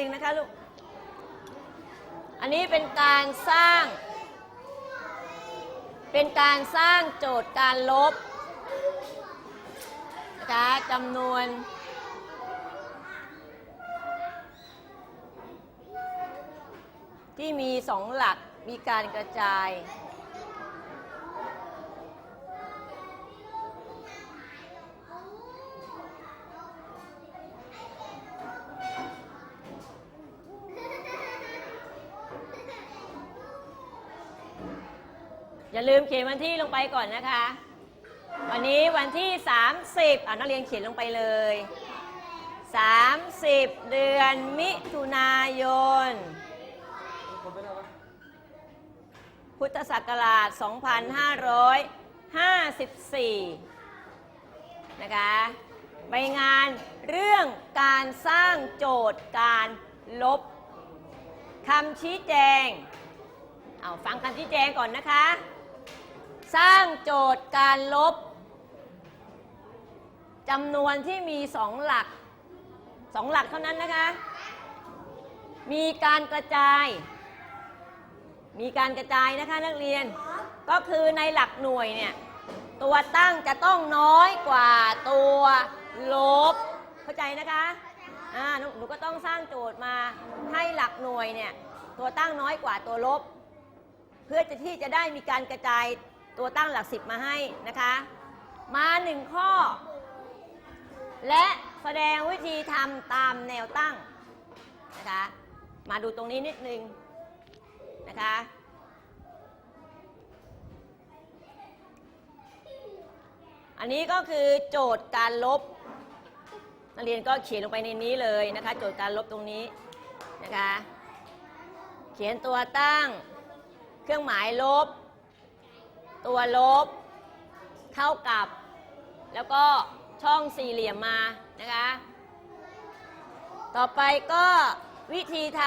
ช่วยนิดนึงนะคะลูก อันนี้เป็นการสร้าง เป็นการสร้างโจทย์การลบนะคะจำนวนที่มีสองหลักมีการกระจาย อย่าลืมเขียนวันที่ลงไปก่อนนะคะ วันนี้วันที่ 30อ่านักเรียนเขียนลงไปเลย 30 เดือนมิถุนายน พุทธศักราช 2554 นะคะใบงานเรื่องการสร้างโจทย์การลบคำชี้แจง เอาฟังคำชี้แจงก่อนนะคะ สร้างโจทย์การลบจำนวนที่มีสองหลักสองหลักเท่านั้นนะคะ มีการกระจาย มีการกระจายนะคะนักเรียน ก็คือในหลักหน่วยเนี่ยตัวตั้งจะต้องน้อยกว่าตัวลบ เข้าใจนะคะอ่าหนูหนูก็ต้องสร้างโจทย์มาให้หลักหน่วยเนี่ยตัวตั้งน้อยกว่าตัวลบ เพื่อจะที่จะได้มีการกระจาย ตัวตั้งหลักสิบมาให้นะคะ มาหนึ่งข้อ และแสดงวิธีทำตามแนวตั้งนะคะ มาดูตรงนี้นิดนึงนะคะอันนี้ก็คือโจทย์การลบ นักเรียนก็เขียนลงไปในนี้เลยนะคะ โจทย์การลบตรงนี้นะคะ เขียนตัวตั้ง เครื่องหมายลบ ตัวลบ เท่ากับ แล้วก็ช่องสี่เหลี่ยมมานะคะ ต่อไปก็วิธีท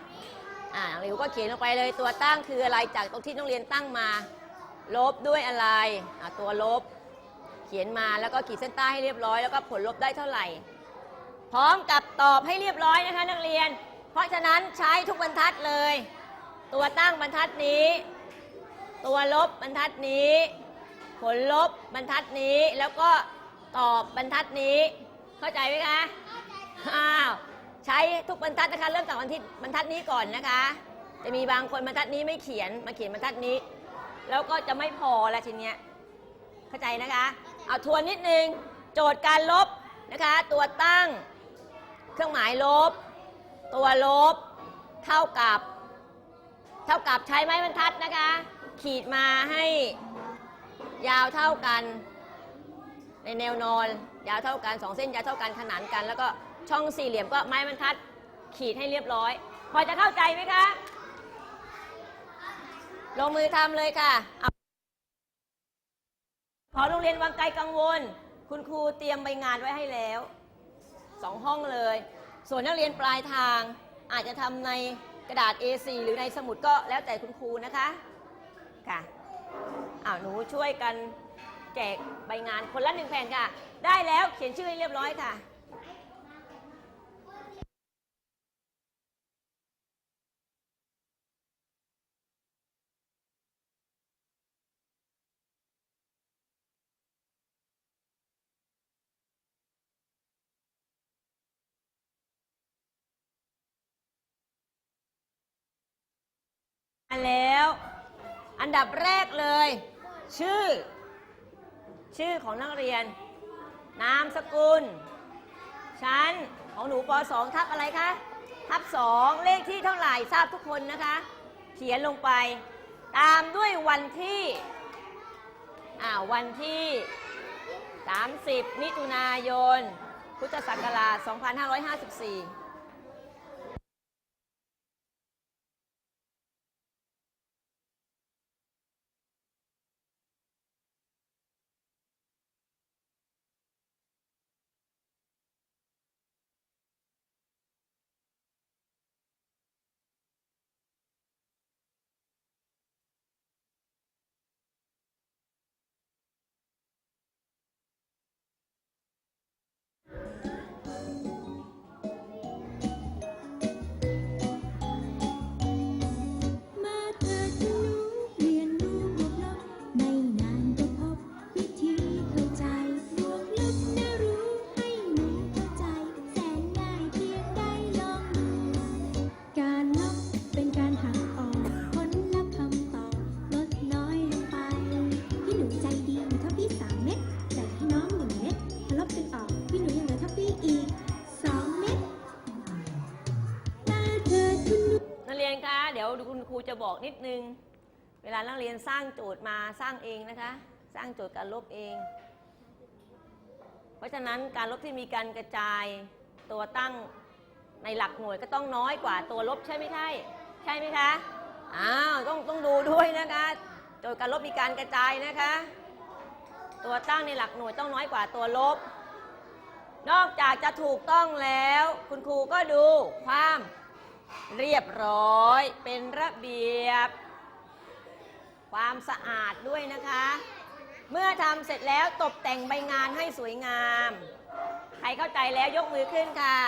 ำอ่าหลิวก็เขียนลงไปเลยตัวตั้งคืออะไรจากตรงที่ต้องเรียนตั้งมา ลบด้วยอะไรอ่าตัวลบ เขียนมาแล้วก็ขีดเส้นใต้ให้เรียบร้อยแล้วก็ผลลบได้เท่าไหร่ พร้อมกับตอบให้เรียบร้อยนะคะนักเรียน เพราะฉะนั้นใช้ทุกบรรทัดเลย ตัวตั้งบรรทัดนี้ ตัวลบบรรทัดนี้ ผลลบบรรทัดนี้แล้วก็ตอบบรรทัดนี้ เข้าใจไหมคะอ้าวใช้ทุกบรรทัดนะคะ เริ่มจากบรรทัดบรรทัดนี้ก่อนนะคะ จะมีบางคนบรรทัดนี้ไม่เขียนมาเขียนบรรทัดนี้ แล้วก็จะไม่พอละทีเนี้ยเข้าใจนะคะ เอาทวนนิดนึงโจทย์การลบนะคะ ตัวตั้ง เครื่องหมายลบ ตัวลบ เท่ากับ เท่ากับใช้ไม้บรรทัดนะคะ ขีดมาให้ยาวเท่ากัน ในแนวนอน ยาวเท่ากันสองเส้นยาวเท่ากันขนานกัน แล้วก็ช่องสี่เหลี่ยมก็ไม้บรรทัด ขีดให้เรียบร้อย พอจะเข้าใจไหมคะลงมือทำเลยค่ะขอโรงเรียนวังไกลกังวล คุณครูเตรียมใบงานไว้ให้แล้วสองห้องเลย ส่วนนักเรียนปลายทางอาจจะทำในกระดาษ A4 หรือในสมุดก็แล้วแต่คุณครูนะคะ ค่ะอ้าวหนูช่วยกันแจกใบงานคนละหนึ่งแผ่นค่ะ ได้แล้วเขียนชื่อให้เรียบร้อยค่ะ มาแล้ว อันดับแรกเลย ชื่อ ชื่อของนักเรียน นามสกุล ชั้นของหนูป .2 ทับอะไรคะทับ 2 เลขที่เท่าไหร่ทราบทุกคนนะคะ เขียนลงไป ตามด้วยวันที่อ่าวันที่ 30 มิถุนายน พุทธศักราช 2554 คุณครูจะบอกนิดนึง เวลานักเรียนสร้างโจทย์มาสร้างเองนะคะ สร้างโจทย์การลบเอง เพราะฉะนั้นการลบที่มีการกระจายตัวตั้งในหลักหน่วยก็ต้องน้อยกว่าตัวลบใช่ไหมใช่ใช่ไหมคะอ้าวต้องต้องดูด้วยนะคะโจทย์การลบมีการกระจายนะคะ ตัวตั้งในหลักหน่วยต้องน้อยกว่าตัวลบ นอกจากจะถูกต้องแล้ว คุณครูก็ดูความ เรียบร้อยเป็นระเบียบ ความสะอาดด้วยนะคะ เมื่อทำเสร็จแล้วตกแต่งใบงานให้สวยงาม ใครเข้าใจแล้วยกมือขึ้นค่ะ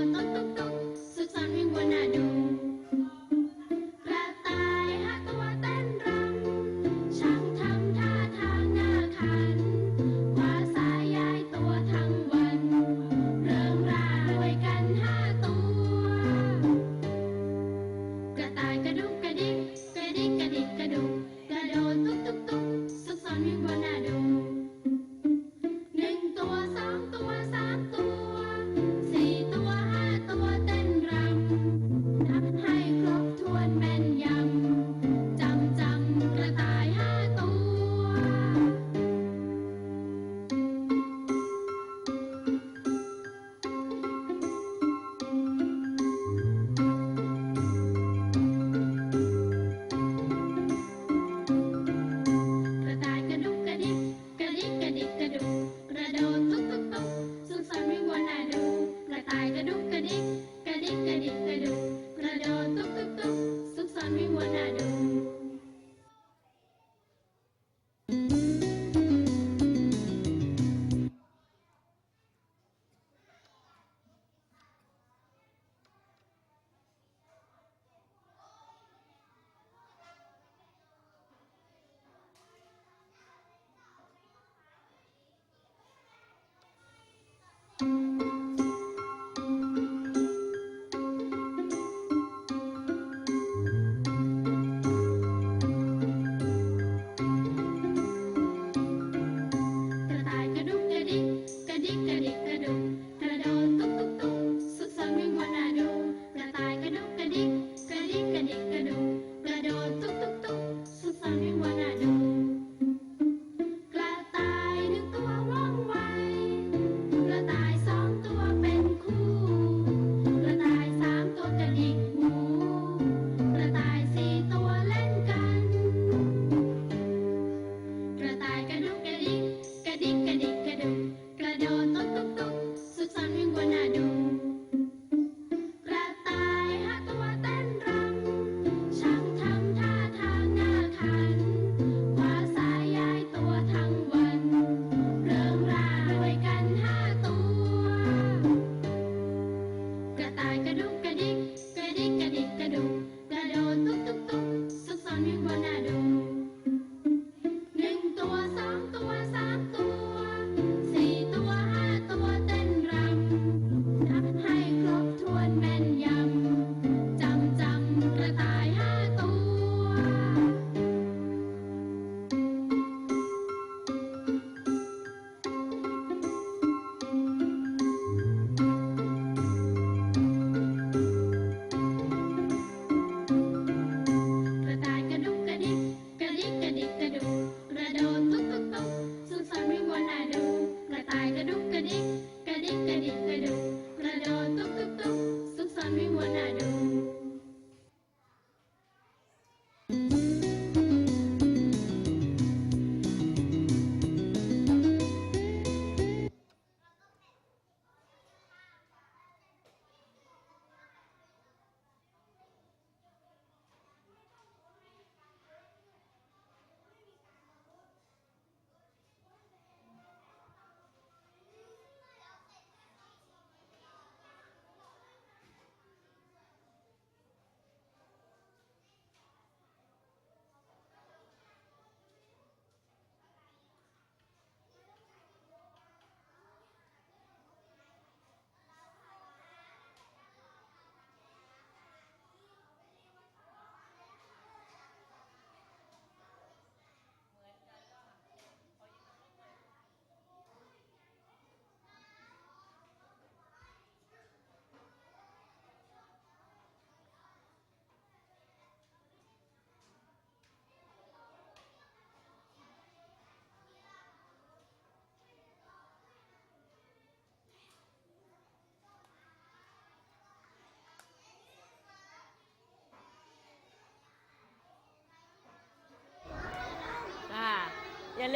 no.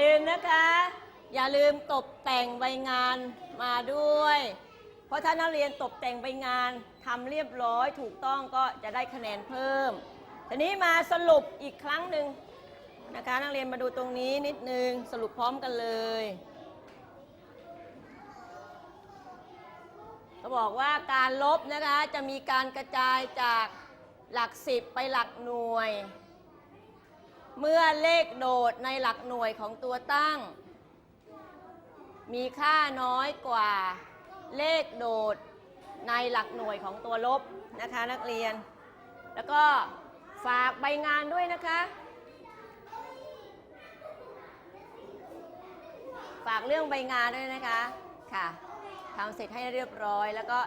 ลืมนะคะ อย่าลืมตกแต่งใบงานมาด้วย เพราะถ้านักเรียนตกแต่งใบงานทำเรียบร้อยถูกต้องก็จะได้คะแนนเพิ่ม ทีนี้มาสรุปอีกครั้งหนึ่งนะคะนักเรียนมาดูตรงนี้นิดนึงสรุปพร้อมกันเลยเขาบอกว่าการลบนะคะจะมีการกระจายจากหลักสิบไปหลักหน่วย เมื่อเลขโดดในหลักหน่วยของตัวตั้ง มีค่าน้อยกว่าเลขโดดในหลักหน่วยของตัวลบนะคะนักเรียน แล้วก็ฝากใบงานด้วยนะคะ ฝากเรื่องใบงานด้วยนะคะค่ะทำเสร็จให้เรียบร้อย แล้วก็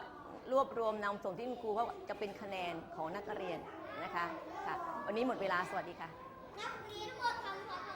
รวบรวมนำส่งที่คุณครูว่าจะเป็นคะแนนของนักเรียนนะคะค่ะวันนี้หมดเวลาสวัสดีค่ะ Sabun mercon.